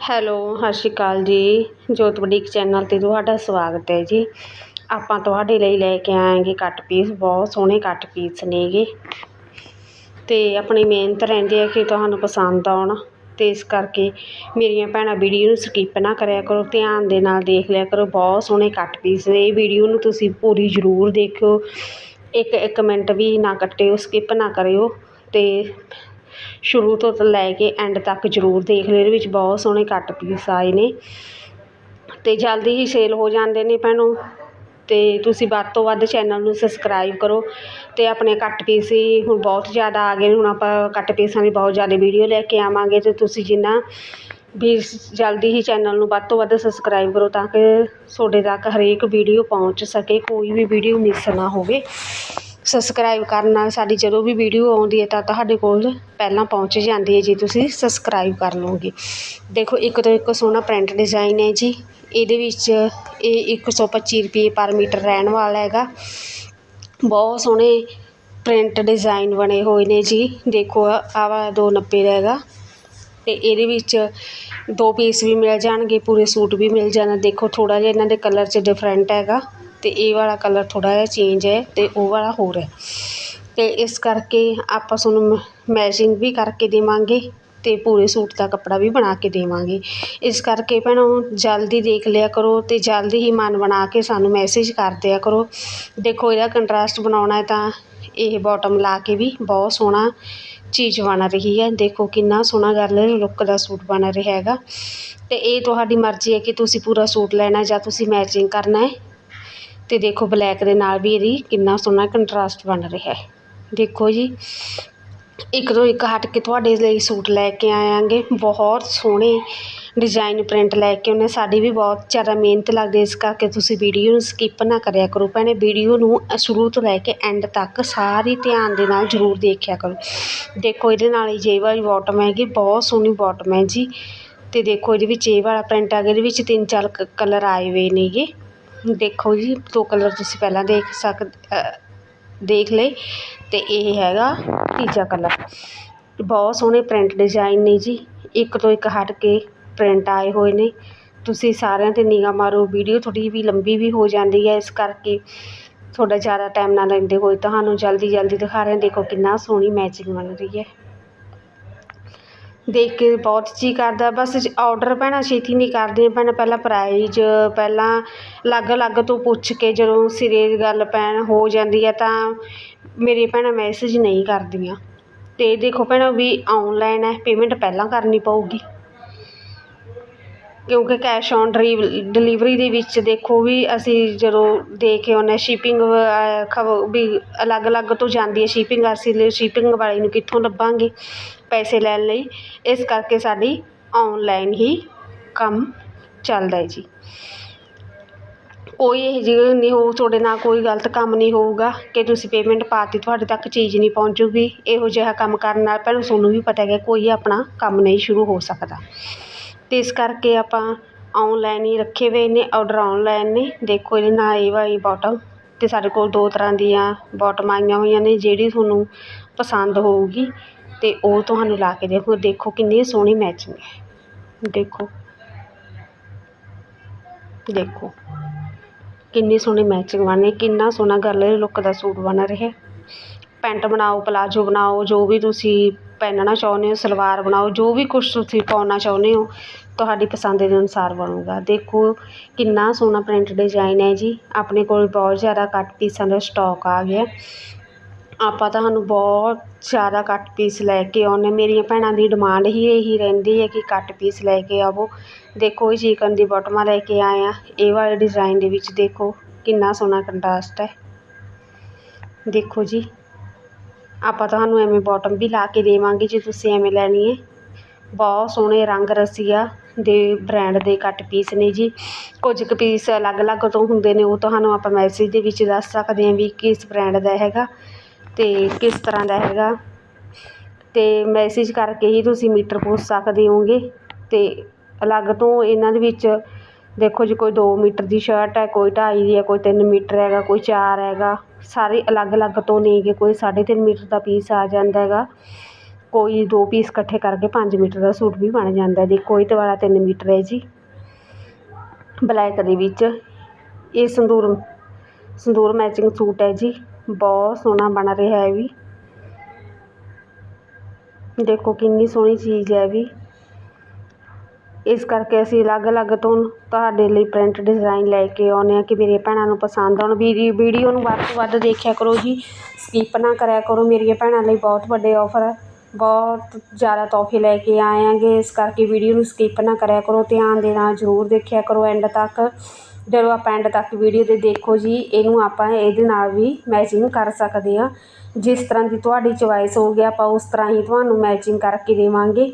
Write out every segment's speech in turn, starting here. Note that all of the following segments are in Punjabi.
ਹੈਲੋ, ਸਤਿ ਸ਼੍ਰੀ ਅਕਾਲ ਜੀ। ਜੋਤ ਬੁਟੀਕ ਚੈਨਲ 'ਤੇ ਤੁਹਾਡਾ ਸਵਾਗਤ ਹੈ ਜੀ। ਆਪਾਂ ਤੁਹਾਡੇ ਲਈ ਲੈ ਕੇ ਆਏਗੇ ਕੱਟ ਪੀਸ ਬਹੁਤ ਸੋਹਣੇ ਕੱਟ ਪੀਸ ਨੇਗੇ। ਅਤੇ ਆਪਣੀ ਮਿਹਨਤ ਰਹਿੰਦੀ ਹੈ ਕਿ ਤੁਹਾਨੂੰ ਪਸੰਦ ਆਉਣ। ਅਤੇ ਇਸ ਕਰਕੇ ਮੇਰੀਆਂ ਭੈਣਾਂ ਵੀਡੀਓ ਨੂੰ ਸਕਿੱਪ ਨਾ ਕਰਿਆ ਕਰੋ, ਧਿਆਨ ਦੇ ਨਾਲ ਦੇਖ ਲਿਆ ਕਰੋ। ਬਹੁਤ ਸੋਹਣੇ ਕੱਟ ਪੀਸ ਨੇ। ਇਹ ਵੀਡੀਓ ਨੂੰ ਤੁਸੀਂ ਪੂਰੀ ਜ਼ਰੂਰ ਦੇਖਿਓ। ਇੱਕ ਇੱਕ ਮਿੰਟ ਵੀ ਨਾ ਕੱਟਿਓ ਸਕਿੱਪ ਨਾ ਕਰਿਓ। ਅਤੇ ਸ਼ੁਰੂ ਤੋਂ ਲੈ ਕੇ ਐਂਡ ਤੱਕ ਜ਼ਰੂਰ ਦੇਖ ਲਿਓ, ਇਹਦੇ ਵਿੱਚ ਬਹੁਤ ਸੋਹਣੇ ਕੱਟ ਪੀਸ ਆਏ ਨੇ। ਅਤੇ ਜਲਦੀ ਹੀ ਸੇਲ ਹੋ ਜਾਂਦੇ ਨੇ ਭੈਣੋ। ਅਤੇ ਤੁਸੀਂ ਵੱਧ ਤੋਂ ਵੱਧ ਚੈਨਲ ਨੂੰ ਸਬਸਕ੍ਰਾਈਬ ਕਰੋ ਅਤੇ ਆਪਣੇ ਕੱਟ ਪੀਸ ਹੀ ਹੁਣ ਬਹੁਤ ਜ਼ਿਆਦਾ ਆ ਗਏ ਨੇ। ਹੁਣ ਆਪਾਂ ਕੱਟ ਪੀਸਾਂ ਦੀ ਬਹੁਤ ਜ਼ਿਆਦਾ ਵੀਡੀਓ ਲੈ ਕੇ ਆਵਾਂਗੇ ਅਤੇ ਤੁਸੀਂ ਜਿੰਨਾ ਵੀ ਜਲਦੀ ਹੀ ਚੈਨਲ ਨੂੰ ਵੱਧ ਤੋਂ ਵੱਧ ਸਬਸਕ੍ਰਾਈਬ ਕਰੋ ਤਾਂ ਕਿ ਤੁਹਾਡੇ ਤੱਕ ਹਰੇਕ ਵੀਡੀਓ ਪਹੁੰਚ ਸਕੇ, ਕੋਈ ਵੀ ਵੀਡੀਓ ਮਿਸ ਨਾ ਹੋਵੇ। ਸਬਸਕ੍ਰਾਈਬ ਕਰਨ ਨਾਲ ਸਾਡੀ ਜਦੋਂ ਵੀ ਵੀਡੀਓ ਆਉਂਦੀ ਹੈ ਤਾਂ ਤੁਹਾਡੇ ਕੋਲ ਪਹਿਲਾਂ ਪਹੁੰਚ ਜਾਂਦੀ ਹੈ ਜੀ, ਤੁਸੀਂ ਸਬਸਕ੍ਰਾਈਬ ਕਰ ਲਓਗੇ। ਦੇਖੋ, ਇੱਕ ਤੋਂ ਇੱਕ ਸੋਹਣਾ ਪ੍ਰਿੰਟ ਡਿਜ਼ਾਈਨ ਹੈ ਜੀ। ਇਹਦੇ ਵਿੱਚ ਇਹ ਇੱਕ ਸੌ ਪੱਚੀ ਰੁਪਏ ਪਰ ਮੀਟਰ ਰਹਿਣ ਵਾਲਾ ਹੈਗਾ। ਬਹੁਤ ਸੋਹਣੇ ਪ੍ਰਿੰਟ ਡਿਜ਼ਾਈਨ ਬਣੇ ਹੋਏ ਨੇ ਜੀ। ਦੇਖੋ, ਆਹ ਵਾਲਾ ਦੋ ਨੱਬੇ ਦਾ ਹੈਗਾ। ਅਤੇ ਇਹਦੇ ਵਿੱਚ ਦੋ ਪੀਸ ਵੀ ਮਿਲ ਜਾਣਗੇ, ਪੂਰੇ ਸੂਟ ਵੀ ਮਿਲ ਜਾਣਾ। ਦੇਖੋ, ਥੋੜ੍ਹਾ ਜਿਹਾ ਇਹਨਾਂ ਦੇ ਕਲਰ 'ਚ ਡਿਫਰੈਂਟ ਹੈਗਾ। ਅਤੇ ਇਹ ਵਾਲਾ ਕਲਰ ਥੋੜ੍ਹਾ ਜਿਹਾ ਚੇਂਜ ਹੈ ਅਤੇ ਉਹ ਵਾਲਾ ਹੋਰ ਹੈ। ਅਤੇ ਇਸ ਕਰਕੇ ਆਪਾਂ ਤੁਹਾਨੂੰ ਮੈਚਿੰਗ ਵੀ ਕਰਕੇ ਦੇਵਾਂਗੇ ਅਤੇ ਪੂਰੇ ਸੂਟ ਦਾ ਕੱਪੜਾ ਵੀ ਬਣਾ ਕੇ ਦੇਵਾਂਗੇ। ਇਸ ਕਰਕੇ ਭੈਣੋ, ਜਲਦੀ ਦੇਖ ਲਿਆ ਕਰੋ ਅਤੇ ਜਲਦੀ ਹੀ ਮਨ ਬਣਾ ਕੇ ਸਾਨੂੰ ਮੈਸੇਜ ਕਰ ਦਿਆ ਕਰੋ। ਦੇਖੋ ਇਹਦਾ ਕੰਟਰਾਸਟ ਬਣਾਉਣਾ ਹੈ ਤਾਂ ਇਹ ਬੋਟਮ ਲਾ ਕੇ ਵੀ ਬਹੁਤ ਸੋਹਣਾ ਚੀਜ਼ ਬਣ ਰਹੀ ਹੈ। ਦੇਖੋ ਕਿੰਨਾ ਸੋਹਣਾ ਗੱਲ ਲੁੱਕ ਦਾ ਸੂਟ ਬਣ ਰਿਹਾ ਹੈਗਾ। ਅਤੇ ਇਹ ਤੁਹਾਡੀ ਮਰਜ਼ੀ ਹੈ ਕਿ ਤੁਸੀਂ ਪੂਰਾ ਸੂਟ ਲੈਣਾ ਜਾਂ ਤੁਸੀਂ ਮੈਚਿੰਗ ਕਰਨਾ ਹੈ। ਅਤੇ ਦੇਖੋ ਬਲੈਕ ਦੇ ਨਾਲ ਵੀ ਇਹਦੀ ਕਿੰਨਾ ਸੋਹਣਾ ਕੰਟਰਾਸਟ ਬਣ ਰਿਹਾ ਹੈ। ਦੇਖੋ ਜੀ, ਇੱਕ ਤੋਂ ਇੱਕ ਹਟ ਕੇ ਤੁਹਾਡੇ ਲਈ ਸੂਟ ਲੈ ਕੇ ਆਵਾਂਗੇ ਬਹੁਤ ਸੋਹਣੇ ਡਿਜ਼ਾਈਨ ਪ੍ਰਿੰਟ ਲੈ ਕੇ ਉਹਨੇ। ਸਾਡੀ ਵੀ ਬਹੁਤ ਜ਼ਿਆਦਾ ਮਿਹਨਤ ਲੱਗਦੀ ਇਸ ਕਰਕੇ ਤੁਸੀਂ ਵੀਡੀਓ ਨੂੰ ਸਕਿੱਪ ਨਾ ਕਰਿਆ ਕਰੋ। ਭੈਣੇ, ਵੀਡੀਓ ਨੂੰ ਸ਼ੁਰੂ ਤੋਂ ਲੈ ਕੇ ਐਂਡ ਤੱਕ ਸਾਰੀ ਧਿਆਨ ਦੇ ਨਾਲ ਜ਼ਰੂਰ ਦੇਖਿਆ ਕਰੋ। ਦੇਖੋ ਇਹਦੇ ਨਾਲ ਹੀ ਜੇ ਵਾਲੀ ਬਾਟਮ ਹੈਗੀ, ਬਹੁਤ ਸੋਹਣੀ ਬਾਟਮ ਹੈ ਜੀ। ਅਤੇ ਦੇਖੋ ਇਹਦੇ ਵਿੱਚ ਇਹ ਵਾਲਾ ਪ੍ਰਿੰਟ ਆ ਗਿਆ, ਇਹਦੇ ਵਿੱਚ ਤਿੰਨ ਚਾਰ ਕਲਰ ਆਏ ਹੋਏ ਨੇਗੇ। ਦੇਖੋ ਜੀ, ਦੋ ਕਲਰ ਤੁਸੀਂ ਪਹਿਲਾਂ ਦੇਖ ਸਕ ਦੇਖ ਲਏ ਅਤੇ ਇਹ ਹੈਗਾ ਤੀਜਾ ਕਲਰ। ਬਹੁਤ ਸੋਹਣੇ ਪ੍ਰਿੰਟ ਡਿਜ਼ਾਈਨ ਨੇ ਜੀ। ਇੱਕ ਤੋਂ ਇੱਕ ਹਟ ਕੇ ਪ੍ਰਿੰਟ ਆਏ ਹੋਏ ਨੇ। ਤੁਸੀਂ ਸਾਰਿਆਂ 'ਤੇ ਨਿਗਾਹ ਮਾਰੋ, ਵੀਡੀਓ ਥੋੜ੍ਹੀ ਵੀ ਲੰਬੀ ਵੀ ਹੋ ਜਾਂਦੀ ਹੈ, ਇਸ ਕਰਕੇ ਤੁਹਾਡਾ ਜ਼ਿਆਦਾ ਟਾਈਮ ਨਾ ਲੈਂਦੇ ਹੋਏ ਤੁਹਾਨੂੰ ਜਲਦੀ ਜਲਦੀ ਦਿਖਾ ਰਹੇ ਦੇਖੋ ਕਿੰਨਾ ਸੋਹਣੀ ਮੈਚਿੰਗ ਬਣ ਰਹੀ ਹੈ। ਦੇਖ ਕੇ ਬਹੁਤ ਜੀ ਕਰਦਾ। ਬਸ ਔਡਰ ਭੈਣਾਂ ਛੇਤੀ ਨਹੀਂ ਕਰਦੇ। ਭੈਣਾਂ ਪਹਿਲਾਂ ਪ੍ਰਾਈਜ਼ ਪਹਿਲਾਂ ਅਲੱਗ ਅਲੱਗ ਤੋਂ ਪੁੱਛ ਕੇ ਜਦੋਂ ਸਿਰੇ ਗੱਲ ਪੈਣ ਹੋ ਜਾਂਦੀ ਹੈ ਤਾਂ ਮੇਰੀ ਭੈਣਾਂ ਮੈਸੇਜ ਨਹੀਂ ਕਰਦੀਆਂ। ਅਤੇ ਦੇਖੋ ਭੈਣਾਂ ਵੀ ਔਨਲਾਈਨ ਹੈ ਪੇਮੈਂਟ ਪਹਿਲਾਂ ਕਰਨੀ ਪਊਗੀ। ਕਿਉਂਕਿ ਕੈਸ਼ ਔਨ ਡਿਲੀਵ ਡਿਲੀਵਰੀ ਦੇ ਵਿੱਚ ਦੇਖੋ ਵੀ ਅਸੀਂ ਜਦੋਂ ਦੇ ਕੇ ਆਉਂਦੇ ਸ਼ਿਪਿੰਗ ਵੀ ਅਲੱਗ ਅਲੱਗ ਤੋਂ ਜਾਂਦੀ ਹੈ ਸ਼ਿਪਿੰਗ ਅਸੀਂ ਸ਼ਿਪਿੰਗ ਵਾਲੇ ਨੂੰ ਕਿੱਥੋਂ ਲੱਭਾਂਗੇ? ਪੈਸੇ ਲੈਣ ਲਈ। ਇਸ ਕਰਕੇ ਸਾਡੀ ਔਨਲਾਈਨ ਹੀ ਕੰਮ ਚੱਲਦਾ ਹੈ ਜੀ। ਕੋਈ ਇਹੋ ਜਿਹੀ ਨਹੀਂ ਹੋਊ, ਤੁਹਾਡੇ ਨਾਲ ਕੋਈ ਗਲਤ ਕੰਮ ਨਹੀਂ ਹੋਊਗਾ ਕਿ ਤੁਸੀਂ ਪੇਮੈਂਟ ਪਾਤੀ ਤੁਹਾਡੇ ਤੱਕ ਚੀਜ਼ ਨਹੀਂ ਪਹੁੰਚੂਗੀ। ਇਹੋ ਜਿਹਾ ਕੰਮ ਕਰਨ ਨਾਲ ਪਹਿਲਾਂ ਤੁਹਾਨੂੰ ਵੀ ਪਤਾ ਹੈ ਕੋਈ ਆਪਣਾ ਕੰਮ ਨਹੀਂ ਸ਼ੁਰੂ ਹੋ ਸਕਦਾ। ਅਤੇ ਇਸ ਕਰਕੇ ਆਪਾਂ ਔਨਲਾਈਨ ਹੀ ਰੱਖੇ ਹੋਏ ਨੇ ਔਡਰ ਔਨਲਾਈਨ ਨੇ। ਦੇਖੋ ਇਹਦੇ ਨਾਲ ਇਹ ਵਾਲੀ ਬੋਟਮ ਅਤੇ ਸਾਡੇ ਕੋਲ ਦੋ ਤਰ੍ਹਾਂ ਦੀਆਂ ਬੋਟਮਾਂ ਆਈਆਂ ਹੋਈਆਂ ਨੇ, ਜਿਹੜੀ ਤੁਹਾਨੂੰ ਪਸੰਦ ਹੋਊਗੀ। ਅਤੇ ਉਹ ਤੁਹਾਨੂੰ ਲਾ ਕੇ ਦੇਖੋ ਦੇਖੋ ਕਿੰਨੀ ਸੋਹਣੀ ਮੈਚਿੰਗ ਹੈ। ਦੇਖੋ। ਦੇਖੋ। ਕਿੰਨੀ ਸੋਹਣੀ ਮੈਚਿੰਗ ਬਣੀ ਕਿੰਨਾ ਸੋਹਣਾ ਗਰਲ ਲੁੱਕ ਦਾ ਸੂਟ ਬਣ ਰਿਹਾ। ਪੈਂਟ ਬਣਾਓ ਪਲਾਜੋ ਬਣਾਓ, ਜੋ ਵੀ ਤੁਸੀਂ ਪਹਿਨਣਾ ਚਾਹੁੰਦੇ ਹੋ, ਸਲਵਾਰ ਬਣਾਓ, ਜੋ ਵੀ ਕੁਛ ਤੁਸੀਂ ਪਾਉਣਾ ਚਾਹੁੰਦੇ ਹੋ, ਤੁਹਾਡੀ ਪਸੰਦ ਦੇ ਅਨੁਸਾਰ ਬਣੂਗਾ। ਦੇਖੋ ਕਿੰਨਾ ਸੋਹਣਾ ਪ੍ਰਿੰਟ ਡਿਜ਼ਾਈਨ ਹੈ ਜੀ। ਆਪਣੇ ਕੋਲ ਬਹੁਤ ਜ਼ਿਆਦਾ ਕੱਟ ਪੀਸਾਂ ਦਾ ਸਟਾਕ ਆ ਗਿਆ। ਆਪਾਂ ਤੁਹਾਨੂੰ ਬਹੁਤ ਜ਼ਿਆਦਾ ਕੱਟ ਪੀਸ ਲੈ ਕੇ ਆਉਂਦੇ ਮੇਰੀਆਂ ਭੈਣਾਂ ਦੀ ਡਿਮਾਂਡ ਹੀ ਇਹੀ ਰਹਿੰਦੀ ਹੈ ਕਿ ਕੱਟ ਪੀਸ ਲੈ ਕੇ ਆਵੋ। ਦੇਖੋ ਇਹ ਚਿਕਨ ਦੀ ਬੋਟਮਾਂ ਲੈ ਕੇ ਆਏ ਆ ਇਹ ਵਾਲੇ ਡਿਜ਼ਾਈਨ ਦੇ ਵਿੱਚ ਦੇਖੋ ਕਿੰਨਾ ਸੋਹਣਾ ਕੰਟਰਾਸਟ ਹੈ। ਦੇਖੋ ਜੀ, ਆਪਾਂ ਤੁਹਾਨੂੰ ਐਵੇਂ ਬਾਟਮ ਵੀ ਲਾ ਕੇ ਦੇਵਾਂਗੇ ਜੇ ਤੁਸੀਂ ਐਵੇਂ ਲੈਣੀ ਹੈ। ਬਹੁਤ ਸੋਹਣੇ ਰੰਗ ਰਸੀਆ ਦੇ ਬ੍ਰਾਂਡ ਦੇ ਕੱਟ ਪੀਸ ਨੇ ਜੀ। ਕੁਝ ਕੁ ਪੀਸ ਅਲੱਗ ਅਲੱਗ ਤੋਂ ਹੁੰਦੇ ਨੇ, ਉਹ ਤੁਹਾਨੂੰ ਆਪਾਂ ਮੈਸੇਜ ਦੇ ਵਿੱਚ ਦੱਸ ਸਕਦੇ ਹਾਂ ਵੀ ਕਿਸ ਬ੍ਰਾਂਡ ਦਾ ਹੈਗਾ। ਅਤੇ ਕਿਸ ਤਰ੍ਹਾਂ ਦਾ ਹੈਗਾ। ਅਤੇ ਮੈਸੇਜ ਕਰਕੇ ਹੀ ਤੁਸੀਂ ਮੀਟਰ ਪੁੱਛ ਸਕਦੇ ਹੋਗੇ ਅਤੇ ਅਲੱਗ ਤੋਂ ਇਹਨਾਂ ਦੇ ਵਿੱਚ ਦੇਖੋ ਜੀ, ਕੋਈ ਦੋ ਮੀਟਰ ਦੀ ਸ਼ਰਟ ਹੈ, ਕੋਈ ਢਾਈ ਦੀ ਹੈ, ਕੋਈ ਤਿੰਨ ਮੀਟਰ ਹੈਗਾ, ਕੋਈ ਚਾਰ ਹੈਗਾ। ਸਾਰੇ ਅਲੱਗ ਅਲੱਗ ਤੋਂ ਨੇ ਗੇ ਕੋਈ ਸਾਢੇ ਤਿੰਨ ਮੀਟਰ ਦਾ ਪੀਸ ਆ ਜਾਂਦਾ ਹੈਗਾ। ਕੋਈ ਦੋ ਪੀਸ ਇਕੱਠੇ ਕਰਕੇ ਪੰਜ ਮੀਟਰ ਦਾ ਸੂਟ ਵੀ ਬਣ ਜਾਂਦਾ। ਦੇਖੋ ਇਹ ਵਾਲਾ ਤਿੰਨ ਮੀਟਰ ਹੈ ਜੀ। ਬਲੈਕ ਦੇ ਵਿੱਚ ਇਹ ਸੰਦੂਰ ਸੰਦੂਰ ਮੈਚਿੰਗ ਸੂਟ ਹੈ ਜੀ। ਬਹੁਤ ਸੋਹਣਾ ਬਣ ਰਿਹਾ ਹੈ ਵੀ। ਦੇਖੋ ਕਿੰਨੀ ਸੋਹਣੀ ਚੀਜ਼ ਹੈ ਵੀ। ਇਸ ਕਰਕੇ ਅਸੀਂ ਅਲੱਗ-ਅਲੱਗ ਤੋਂ ਤੁਹਾਡੇ ਲਈ ਪ੍ਰਿੰਟ ਡਿਜ਼ਾਈਨ ਲੈ ਕੇ ਆਉਂਦੇ ਹਾਂ ਕਿ ਮੇਰੀਆਂ ਭੈਣਾਂ ਨੂੰ ਪਸੰਦ ਆਉਣ। ਵੀਡੀ ਵੀਡੀਓ ਨੂੰ ਵੱਧ ਤੋਂ ਵੱਧ ਦੇਖਿਆ ਕਰੋ ਜੀ। ਸਕਿਪ ਨਾ ਕਰਿਆ ਕਰੋ। ਮੇਰੀਆਂ ਭੈਣਾਂ ਲਈ ਬਹੁਤ ਵੱਡੇ ਆਫਰ ਬਹੁਤ ਜ਼ਿਆਦਾ ਤੋਹਫੇ ਲੈ ਕੇ ਆਏ ਆਂਗੇ ਇਸ ਕਰਕੇ ਵੀਡੀਓ ਨੂੰ ਸਕਿਪ ਨਾ ਕਰਿਆ ਕਰੋ। ਧਿਆਨ ਦੇ ਨਾਲ ਜ਼ਰੂਰ ਦੇਖਿਆ ਕਰੋ। ਐਂਡ ਤੱਕ ਜਦੋਂ ਆਪਾਂ ਐਂਡ ਤੱਕ ਵੀਡੀਓ ਦੇ ਦੇਖੋ ਜੀ, ਇਹਨੂੰ ਆਪਾਂ ਇਹਦੇ ਨਾਲ ਵੀ ਮੈਚਿੰਗ ਕਰ ਸਕਦੇ ਹਾਂ। ਜਿਸ ਤਰ੍ਹਾਂ ਦੀ ਤੁਹਾਡੀ ਚੁਆਇਸ ਹੋਊਗੀ ਆਪਾਂ ਉਸ ਤਰ੍ਹਾਂ ਹੀ ਤੁਹਾਨੂੰ ਮੈਚਿੰਗ ਕਰਕੇ ਦੇਵਾਂਗੇ।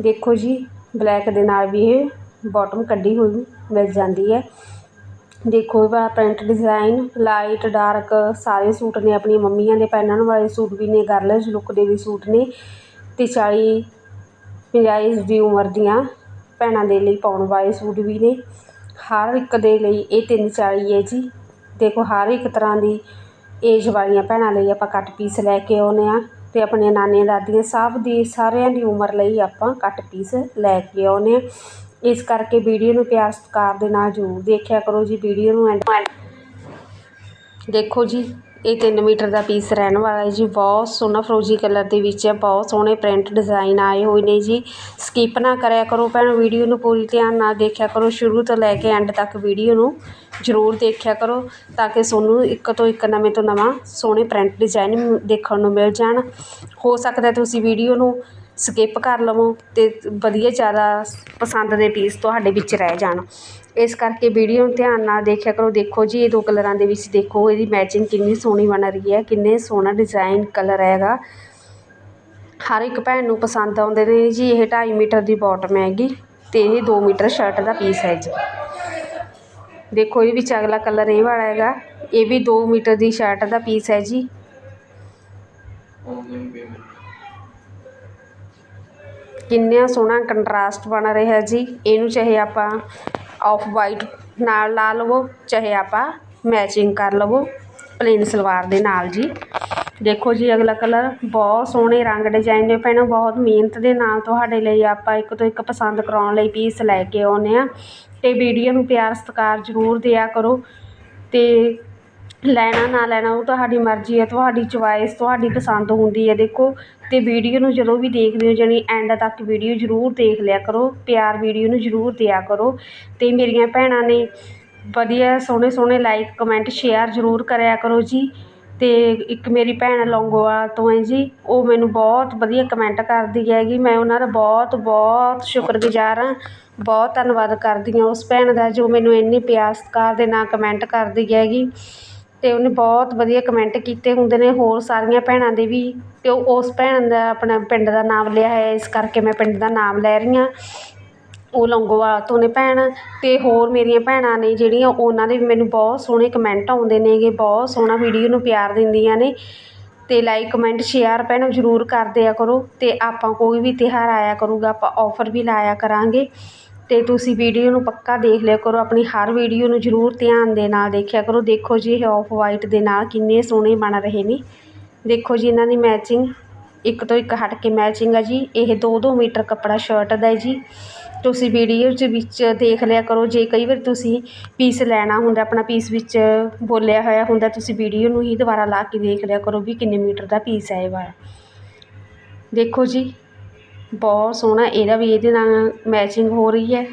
ਦੇਖੋ ਜੀ ਬਲੈਕ ਦੇ ਨਾਲ ਵੀ ਇਹ ਬਾਟਮ ਕੱਢੀ ਹੋਈ ਮਿਲ ਜਾਂਦੀ ਹੈ। ਦੇਖੋ ਇਹਦਾ ਪ੍ਰਿੰਟ ਡਿਜ਼ਾਈਨ ਲਾਈਟ ਡਾਰਕ ਸਾਰੇ ਸੂਟ ਨੇ, ਆਪਣੀਆਂ ਮੰਮੀਆਂ ਦੇ ਪਹਿਨਣ ਵਾਲੇ ਸੂਟ ਵੀ ਨੇ ਗਰਲਸ ਲੁੱਕ ਦੇ ਵੀ ਸੂਟ ਨੇ। ਅਤੇ ਚਾਲੀ, ਪੰਜਾਹ ਦੀ ਉਮਰ ਦੀਆਂ ਭੈਣਾਂ ਦੇ ਲਈ ਪਾਉਣ ਵਾਲੇ ਸੂਟ ਵੀ ਨੇ। ਹਰ ਇੱਕ ਦੇ ਲਈ ਇਹ ਤਿੰਨ ਚਾਲੀ ਹੈ ਜੀ। ਦੇਖੋ, ਹਰ ਇੱਕ ਤਰ੍ਹਾਂ ਦੀ ਏਜ ਵਾਲੀਆਂ ਭੈਣਾਂ ਲਈ ਆਪਾਂ ਕੱਟ ਪੀਸ ਲੈ ਕੇ ਆਉਂਦੇ ਹਾਂ ਅਤੇ ਆਪਣੀਆਂ ਨਾਨੀਆਂ ਦਾਦੀਆਂ ਸਭ ਦੀ ਸਾਰਿਆਂ ਦੀ ਉਮਰ ਲਈ ਆਪਾਂ ਕੱਟ ਪੀਸ ਲੈ ਕੇ ਆਉਂਦੇ ਹਾਂ। ਇਸ ਕਰਕੇ ਵੀਡੀਓ ਨੂੰ ਪਿਆਰ ਸਤਿਕਾਰ ਦੇ ਨਾਲ ਜ਼ਰੂਰ ਦੇਖਿਆ ਕਰੋ ਜੀ, ਵੀਡੀਓ ਨੂੰ ਐਂਡ ਦੇਖੋ ਜੀ। ਇਹ ਤਿੰਨ ਮੀਟਰ ਦਾ ਪੀਸ ਰਹਿਣ ਵਾਲਾ ਹੈ ਜੀ। ਬਹੁਤ ਸੋਹਣਾ ਫਰੋਜੀ ਕਲਰ ਦੇ ਵਿੱਚ ਹੈ। ਬਹੁਤ ਸੋਹਣੇ ਪ੍ਰਿੰਟ ਡਿਜ਼ਾਈਨ ਆਏ ਹੋਏ ਨੇ ਜੀ। ਸਕਿਪ ਨਾ ਕਰਿਆ ਕਰੋ ਭੈਣ ਵੀਡੀਓ ਨੂੰ ਪੂਰੀ ਧਿਆਨ ਨਾਲ ਦੇਖਿਆ ਕਰੋ। ਸ਼ੁਰੂ ਤੋਂ ਲੈ ਕੇ ਐਂਡ ਤੱਕ ਵੀਡੀਓ ਨੂੰ ਜ਼ਰੂਰ ਦੇਖਿਆ ਕਰੋ ਤਾਂ ਕਿ ਤੁਹਾਨੂੰ ਇੱਕ ਤੋਂ ਇੱਕ ਨਵੇਂ ਤੋਂ ਨਵਾਂ ਸੋਹਣੇ ਪ੍ਰਿੰਟ ਡਿਜ਼ਾਈਨ ਦੇਖਣ ਨੂੰ ਮਿਲ ਜਾਣ। ਹੋ ਸਕਦਾ ਤੁਸੀਂ ਵੀਡੀਓ ਨੂੰ ਸਕਿੱਪ ਕਰ ਲਵੋ ਅਤੇ ਵਧੀਆ ਜ਼ਿਆਦਾ ਪਸੰਦ ਦੇ ਪੀਸ ਤੁਹਾਡੇ ਵਿੱਚ ਰਹਿ ਜਾਣ। ਇਸ ਕਰਕੇ ਵੀਡੀਓ ਨੂੰ ਧਿਆਨ ਨਾਲ ਦੇਖਿਆ ਕਰੋ। ਦੇਖੋ ਜੀ, ਇਹ ਦੋ ਕਲਰਾਂ ਦੇ ਵਿੱਚ ਦੇਖੋ, ਇਹਦੀ ਮੈਚਿੰਗ ਕਿੰਨੀ ਸੋਹਣੀ ਬਣ ਰਹੀ ਹੈ, ਕਿੰਨੇ ਸੋਹਣਾ ਡਿਜ਼ਾਈਨ ਕਲਰ ਹੈਗਾ। ਹਰ ਇੱਕ ਭੈਣ ਨੂੰ ਪਸੰਦ ਆਉਂਦੇ ਨੇ ਜੀ, ਇਹ 2.5 ਮੀਟਰ ਦੀ ਬਾਟਮ ਹੈਗੀ ਅਤੇ ਇਹ 2 ਮੀਟਰ ਸ਼ਰਟ ਦਾ ਪੀਸ ਹੈ ਜੀ। ਦੇਖੋ ਇਹਦੇ ਵਿੱਚ ਅਗਲਾ ਕਲਰ ਇਹ ਵਾਲਾ ਹੈਗਾ, ਇਹ ਵੀ 2 ਮੀਟਰ ਦੀ ਸ਼ਰਟ ਦਾ ਪੀਸ ਹੈ ਜੀ। ਕਿੰਨਾ ਸੋਹਣਾ ਕੰਟਰਾਸਟ ਬਣ ਰਿਹਾ ਜੀ। ਇਹਨੂੰ ਚਾਹੇ ਆਪਾਂ ਆਫ ਵਾਈਟ ਨਾਲ ਲਾ ਲਵੋ, ਚਾਹੇ ਆਪਾਂ ਮੈਚਿੰਗ ਕਰ ਲਵੋ ਪਲੇਨ ਸਲਵਾਰ ਦੇ ਨਾਲ ਜੀ। ਦੇਖੋ ਜੀ, ਅਗਲਾ ਕਲਰ ਬਹੁਤ ਸੋਹਣੇ ਰੰਗ ਡਿਜ਼ਾਈਨ ਦੇ ਭੈਣੋ ਬਹੁਤ ਮਿਹਨਤ ਦੇ ਨਾਲ ਤੁਹਾਡੇ ਲਈ ਆਪਾਂ ਇੱਕ ਤੋਂ ਇੱਕ ਪਸੰਦ ਕਰਾਉਣ ਲਈ ਪੀਸ ਲੈ ਕੇ ਆਉਂਦੇ ਹਾਂ। ਅਤੇ ਵੀਡੀਓ ਨੂੰ ਪਿਆਰ ਸਤਿਕਾਰ ਜ਼ਰੂਰ ਦਿਆ ਕਰੋ। ਅਤੇ ਲੈਣਾ, ਨਾ ਲੈਣਾ, ਉਹ ਤੁਹਾਡੀ ਮਰਜ਼ੀ ਹੈ, ਤੁਹਾਡੀ ਚੁਆਇਸ ਤੁਹਾਡੀ ਪਸੰਦ ਹੁੰਦੀ ਹੈ। ਦੇਖੋ ਅਤੇ ਵੀਡੀਓ ਨੂੰ ਜਦੋਂ ਵੀ ਦੇਖਦੇ ਹੋ, ਜਾਣੀ ਐਂਡ ਤੱਕ ਵੀਡੀਓ ਜ਼ਰੂਰ ਦੇਖ ਲਿਆ ਕਰੋ, ਪਿਆਰ ਵੀਡੀਓ ਨੂੰ ਜ਼ਰੂਰ ਦਿਆ ਕਰੋ। ਅਤੇ ਮੇਰੀਆਂ ਭੈਣਾਂ ਨੇ ਵਧੀਆ ਸੋਹਣੇ ਸੋਹਣੇ ਲਾਈਕ ਕਮੈਂਟ ਸ਼ੇਅਰ ਜ਼ਰੂਰ ਕਰਿਆ ਕਰੋ ਜੀ। ਅਤੇ ਇੱਕ ਮੇਰੀ ਭੈਣ ਲੌਂਗੋਵਾਲ ਤੋਂ ਹੈ ਜੀ, ਉਹ ਮੈਨੂੰ ਬਹੁਤ ਵਧੀਆ ਕਮੈਂਟ ਕਰਦੀ ਹੈਗੀ। ਮੈਂ ਉਹਨਾਂ ਦਾ ਬਹੁਤ ਬਹੁਤ ਸ਼ੁਕਰਗੁਜ਼ਾਰ ਹਾਂ। ਬਹੁਤ ਧੰਨਵਾਦ ਕਰਦੀ ਹਾਂ ਉਸ ਭੈਣ ਦਾ, ਜੋ ਮੈਨੂੰ ਇੰਨੇ ਪਿਆਰ ਸਤਿਕਾਰ ਦੇ ਨਾਲ ਕਮੈਂਟ ਕਰਦੀ ਹੈਗੀ। ਅਤੇ ਉਹਨੇ ਬਹੁਤ ਵਧੀਆ ਕਮੈਂਟ ਕੀਤੇ ਹੁੰਦੇ ਨੇ, ਹੋਰ ਸਾਰੀਆਂ ਭੈਣਾਂ ਦੇ ਵੀ ਅਤੇ ਉਹ ਉਸ ਭੈਣ ਦਾ ਆਪਣਾ ਪਿੰਡ ਦਾ ਨਾਮ ਲਿਆ ਹੈ, ਇਸ ਕਰਕੇ ਮੈਂ ਪਿੰਡ ਦਾ ਨਾਮ ਲੈ ਰਹੀ ਹਾਂ। ਉਹ ਲੌਂਗੋਵਾਲ ਤੋਂ ਨੇ ਭੈਣ ਅਤੇ ਹੋਰ ਮੇਰੀਆਂ ਭੈਣਾਂ ਨੇ ਜਿਹੜੀਆਂ, ਉਹਨਾਂ ਦੇ ਵੀ ਮੈਨੂੰ ਬਹੁਤ ਸੋਹਣੇ ਕਮੈਂਟ ਆਉਂਦੇ ਨੇਗੇ, ਬਹੁਤ ਸੋਹਣਾ ਵੀਡੀਓ ਨੂੰ ਪਿਆਰ ਦਿੰਦੀਆਂ ਨੇ ਅਤੇ ਲਾਈਕ ਕਮੈਂਟ ਸ਼ੇਅਰ ਭੈਣੋ ਜ਼ਰੂਰ ਕਰ ਦਿਆ ਕਰੋ ਅਤੇ ਆਪਾਂ ਕੋਈ ਵੀ ਤਿਉਹਾਰ ਆਇਆ ਕਰੂਗਾ, ਆਪਾਂ ਔਫਰ ਵੀ ਲਾਇਆ ਕਰਾਂਗੇ। ਅਤੇ ਤੁਸੀਂ ਵੀਡੀਓ ਨੂੰ ਪੱਕਾ ਦੇਖ ਲਿਆ ਕਰੋ, ਆਪਣੀ ਹਰ ਵੀਡੀਓ ਨੂੰ ਜ਼ਰੂਰ ਧਿਆਨ ਦੇ ਨਾਲ ਦੇਖਿਆ ਕਰੋ। ਦੇਖੋ ਜੀ, ਇਹ ਆਫ ਵਾਈਟ ਦੇ ਨਾਲ ਕਿੰਨੇ ਸੋਹਣੇ ਬਣ ਰਹੇ ਨੇ। ਦੇਖੋ ਜੀ, ਇਹਨਾਂ ਦੀ ਮੈਚਿੰਗ ਇੱਕ ਤੋਂ ਇੱਕ ਹਟ ਕੇ ਮੈਚਿੰਗ ਹੈ ਜੀ। ਇਹ 2-2 ਮੀਟਰ ਕੱਪੜਾ ਸ਼ਰਟ ਦਾ ਹੈ ਜੀ। ਤੁਸੀਂ ਵੀਡੀਓ 'ਚ ਵਿੱਚ ਦੇਖ ਲਿਆ ਕਰੋ। ਜੇ ਕਈ ਵਾਰ ਤੁਸੀਂ ਪੀਸ ਲੈਣਾ ਹੁੰਦਾ, ਆਪਣਾ ਪੀਸ ਵਿੱਚ ਬੋਲਿਆ ਹੋਇਆ ਹੁੰਦਾ, ਤੁਸੀਂ ਵੀਡੀਓ ਨੂੰ ਹੀ ਦੁਬਾਰਾ ਲਾ ਕੇ ਦੇਖ ਲਿਆ ਕਰੋ ਵੀ ਕਿੰਨੇ ਮੀਟਰ ਦਾ ਪੀਸ ਹੈ ਇਹ ਵਾਲਾ। ਦੇਖੋ ਜੀ ਬਹੁਤ ਸੋਹਣਾ, ਇਹਦਾ ਵੀ ਇਹਦੇ ਨਾਲ ਮੈਚਿੰਗ ਹੋ ਰਹੀ ਹੈ।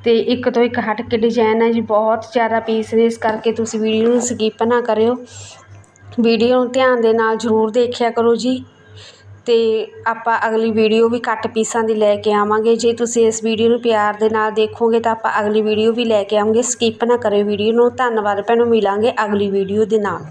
ਅਤੇ ਇੱਕ ਤੋਂ ਇੱਕ ਹਟ ਕੇ ਡਿਜ਼ਾਇਨ ਹੈ ਜੀ, ਬਹੁਤ ਜ਼ਿਆਦਾ ਪੀਸ ਨੇ। ਇਸ ਕਰਕੇ ਤੁਸੀਂ ਵੀਡੀਓ ਨੂੰ ਸਕਿੱਪ ਨਾ ਕਰਿਓ। ਵੀਡੀਓ ਨੂੰ ਧਿਆਨ ਦੇ ਨਾਲ ਜ਼ਰੂਰ ਦੇਖਿਆ ਕਰੋ ਜੀ। ਅਤੇ ਆਪਾਂ ਅਗਲੀ ਵੀਡੀਓ ਵੀ ਕੱਟ ਪੀਸਾਂ ਦੀ ਲੈ ਕੇ ਆਵਾਂਗੇ। ਜੇ ਤੁਸੀਂ ਇਸ ਵੀਡੀਓ ਨੂੰ ਪਿਆਰ ਦੇ ਨਾਲ ਦੇਖੋਗੇ, ਤਾਂ ਆਪਾਂ ਅਗਲੀ ਵੀਡੀਓ ਵੀ ਲੈ ਕੇ ਆਵਾਂਗੇ। ਸਕਿੱਪ ਨਾ ਕਰਿਓ ਵੀਡੀਓ ਨੂੰ। ਧੰਨਵਾਦ ਭੈਣੋ, ਮਿਲਾਂਗੇ ਅਗਲੀ ਵੀਡੀਓ ਦੇ ਨਾਲ।